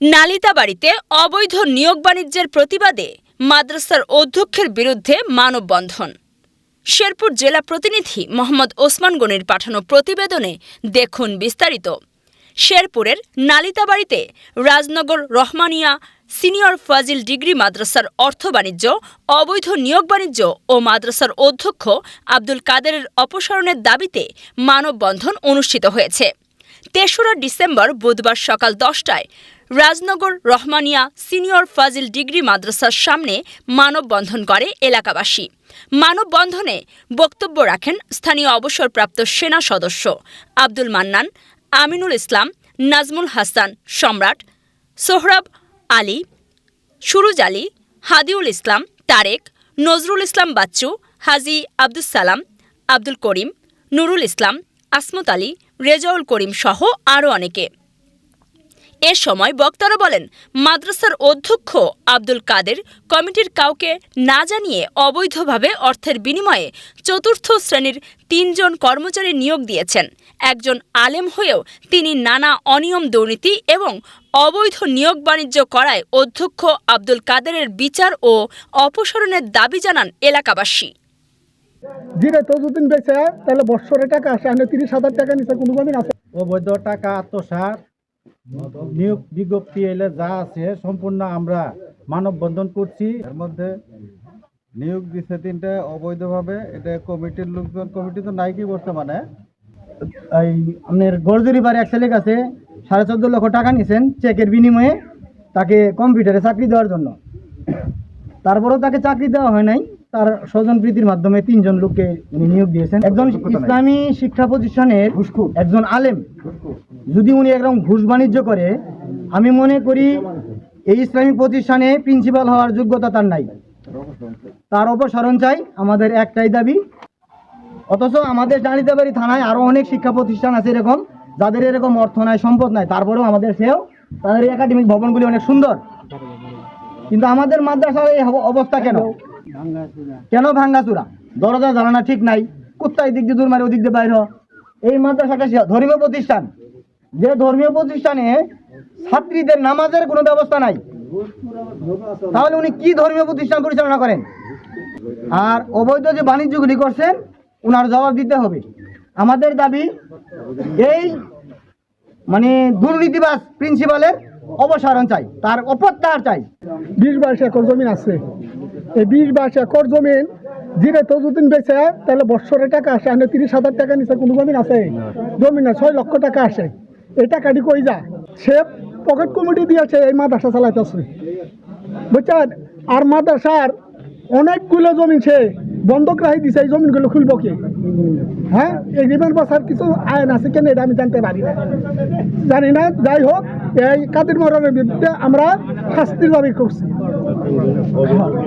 নালিতাবাড়িতে অবৈধ নিয়োগ বাণিজ্যের প্রতিবাদে মাদ্রাসার অধ্যক্ষের বিরুদ্ধে মানববন্ধন। শেরপুর জেলা প্রতিনিধি মোহাম্মদ ওসমান গনির পাঠানো প্রতিবেদনে দেখুন বিস্তারিত। শেরপুরের নালিতাবাড়িতে রাজনগর রহমানিয়া সিনিয়র ফাজিল ডিগ্রি মাদ্রাসার অর্থ বাণিজ্য, অবৈধ নিয়োগ বাণিজ্য ও মাদ্রাসার অধ্যক্ষ আব্দুল কাদেরের অপসারণের দাবিতে মানববন্ধন অনুষ্ঠিত হয়েছে। তেসরা ডিসেম্বর বুধবার সকাল দশটায় রাজনগর রহমানিয়া সিনিয়র ফাজিল ডিগ্রি মাদ্রাসার সামনে মানববন্ধন করে এলাকাবাসী। মানববন্ধনে বক্তব্য রাখেন স্থানীয় অবসরপ্রাপ্ত সেনা সদস্য আব্দুল মান্নান, আমিনুল ইসলাম, নাজমুল হাসান সম্রাট, সোহরাব আলী, সুরুজ আলী, হাদিউল ইসলাম, তারেক, নজরুল ইসলাম বাচ্চু, হাজি আব্দুল সালাম, আব্দুল করিম, নুরুল ইসলাম আসমত আলী, রেজাউল করিম সহ আরও অনেকে। এ সময় বক্তারা বলেন, মাদ্রাসার অধ্যক্ষ আব্দুল কাদের কমিটির কাউকে না জানিয়ে অবৈধভাবে অর্থের বিনিময়ে চতুর্থ শ্রেণির তিনজন কর্মচারী নিয়োগ দিয়েছেন। একজন আলেম হয়েও তিনি নানা অনিয়ম দুর্নীতি এবং অবৈধ নিয়োগ বাণিজ্য করায় অধ্যক্ষ আব্দুল কাদেরের বিচার ও অপসারণের দাবি জানান এলাকাবাসী। জিরে তো দুদিন বেচে, তাহলে বৎসরে টাকা আসে। আমি তিরিশ হাজার টাকা নিচে কোনো দিন আছে? অবৈধ টাকা আত্মসাৎ, নিয়োগ বিজ্ঞপ্তি এলে যা আছে সম্পূর্ণ আমরা মানববন্ধন করছি। এর মধ্যে নিয়োগ দিচ্ছে তিনটা অবৈধভাবে, এটা কমিটির লোকজন, কমিটি তো নাই কি বর্তমানে। এই আপনার গরজুরি বাড়ি এক ছেলের কাছে সাড়ে চোদ্দ লক্ষ টাকা নিয়েছেন চেকের বিনিময়ে তাকে কম্পিউটারে চাকরি দেওয়ার জন্য। তারপরেও তাকে চাকরি দেওয়া হয় নাই। তার স্বজন প্রীতির মাধ্যমে তিনজন লোককে উনি নিয়োগ দিয়েছেন। একজন ইসলামী শিক্ষা প্রতিষ্ঠানের একজন আলেম। যদি উনি একরকম ঘুষ বাণিজ্য করে আমি মনে করি এই ইসলামিক প্রতিষ্ঠানে প্রিন্সিপাল হওয়ার যোগ্যতা তার নাই। তার অপসারণ চাই আমাদের একটাই দাবি। অথচ আমাদের জানিতাবাড়ি থানায় আরও অনেক শিক্ষা প্রতিষ্ঠান আছে এরকম যাদের এরকম অর্থ নাই সম্পদ নাই। তারপরেও আমাদের সেও তাদের একাডেমিক ভবনগুলি অনেক সুন্দর। কিন্তু আমাদের মাদ্রাসার এই অবস্থা কেন? কেন ভাঙ্গাচুরা? দরজা জানানা ঠিক নাই। কুত্তা এদিক দিয়ে দূর মারে ওদিক দিয়ে বাইর এই মাদ্রাসাটা ধর্মীয় প্রতিষ্ঠান। যে ধর্মীয় প্রতিষ্ঠানে ছাত্রীদের নামাজের কোনো ব্যবস্থা নাই। তাহলে উনি কি ধর্মীয় প্রতিষ্ঠান পরিচালনা করেন? আর অবৈধ যে বাণিজ্যগুলি করছেন ওনার জবাব দিতে হবে। আমাদের দাবি এই মানে দুর্নীতিবাজ প্রিন্সিপালের অবসারণ চাই তার অপত্যাহার চাই। বিশ বাইশ একর জমিন আছে। এই বিশ বাইশ একর জমিন, জিরে তো দুদিন বেচে, তাহলে বৎসরে টাকা আসে আমি তিরিশ হাজার টাকা নিচে কোনো জমিন আছে। জমিন না ছয় লক্ষ টাকা আসে। এই টাকাটি কই যা সে পকেট কমিটি দিয়েছে, এই মাদ্রাসা চালাইতেছে। বুঝছেন? আর মাদ্রাসার অনেকগুলো জমিন সে বন্ধক রাখি দিছে, এই জমিনগুলো খুলব কি? হ্যাঁ? এগ্রিমেন্ট বসার কিছু আইন আছে কেন? এটা আমি জানতে পারি না। জানি না, যাই হোক, এই কাদের মরণের বিরুদ্ধে আমরা শাস্তির দাবি করছি।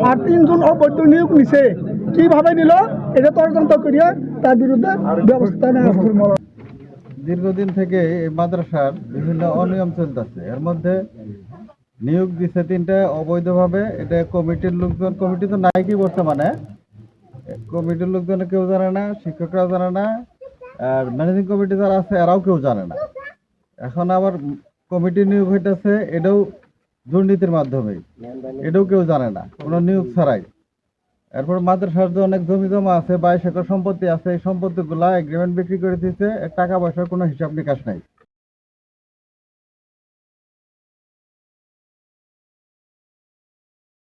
আর তিনজন অবৈধ নিয়োগ নিছে। কীভাবে নিল? এটা তদন্ত করিয়া তার বিরুদ্ধে ব্যবস্থা নেওয়া দীর্ঘদিন থেকে এই মাদ্রাসার বিভিন্ন অনিয়ম চলতেছে। এর মধ্যে নিয়োগ দিচ্ছে তিনটা, অবৈধভাবে। এটা কমিটির লোকজন, কমিটি তো নাই কি বর্তমানে। কমিটির লোকজন কেউ জানে না, শিক্ষকরাও জানে না, আর ম্যানেজিং কমিটি যারা আছে, এরাও কেউ জানে না। এখন আবার কমিটি নিয়োগ হইতেছে, এটাও দুর্নীতির মাধ্যমে। এটাও কেউ জানে না, কোনো নিয়োগ ছাড়াই। এরপর মাদ্রাসার যে অনেক জমি জমা আছে, বাইশ একর সম্পত্তি আছে, এই সম্পত্তিগুলা এগ্রিমেন্ট বিক্রি করে দিচ্ছে টাকা পয়সার কোনো হিসাব নিকাশ নাই।